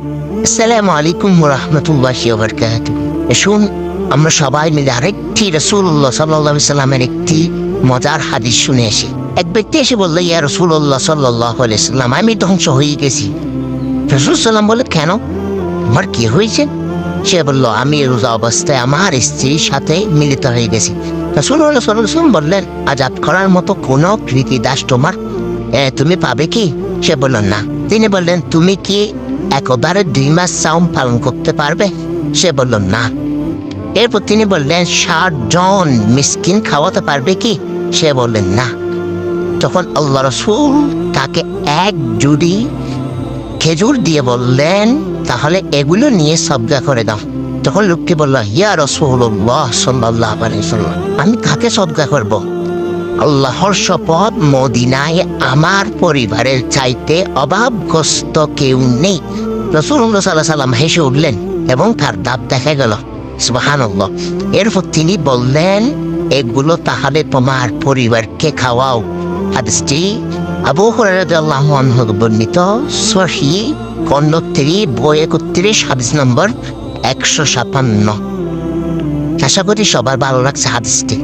আসসালামু আলাইকুম রহমতুল্লাহি ওবরকাত শুন আমরা সবাই মিলে আরেকটি রসুল্লাহ সাল্লাহ সাল্লামের একটি মজার হাদিস শুনে আসি। এক ব্যক্তি এসে বলল, ইয়া রসুল্লাহ সাল্লাহ সাল্লাম, আমি ধ্বংস হয়ে গেছি। রসুল সাল্লাম বলে কেন? আমার কি হয়েছে? সে বলল, আমি রোজা অবস্থায় আমার স্ত্রীর সাথে মিলিত হয়ে গেছি। রসুল্লাহ সাল্লাম বললেন, আজাদ করার মতো কোনো কৃতি দাস তোমার তুমি পাবে কি? সে বলল, না। তিনি বললেন, তুমি কি একবারে দুই মাস সাউম পালন করতে পারবে? সে বলল, না। এরপর তিনি বললেন, ষাট জন মিসকিন খাওয়াতে পারবে কি? সে বললেন না। তখন আল্লাহ রসুল তাকে এক জুড়ি খেজুর দিয়ে বললেন, তাহলে এগুলো নিয়ে সবগা করে দাও। তখন লোকটি বলল হিয়া রসুল্লাহ সাল্লাহ আমি কাকে সদগা করব? আল্লাহর শপথ মদিনায় আমার পরিবারের চাইতে অভাবগ্রস্ত কেউ নেই। রসুল্লাহ সাল্লাহ সাল্লাম হেসে উঠলেন এবং তার দাঁত দেখা গেল। সুবাহান্লাহ এরপর তিনি বললেন, এগুলো তাহলে তোমার পরিবারকে খাওয়াও। হাদিসটি আবু হরাহ বর্ণিত। সহি কন্নত্রি বই একত্রিশ, হাদিস নম্বর একশো সাতান্ন আশা করি সবার ভালো লাগছে হাদিসটি।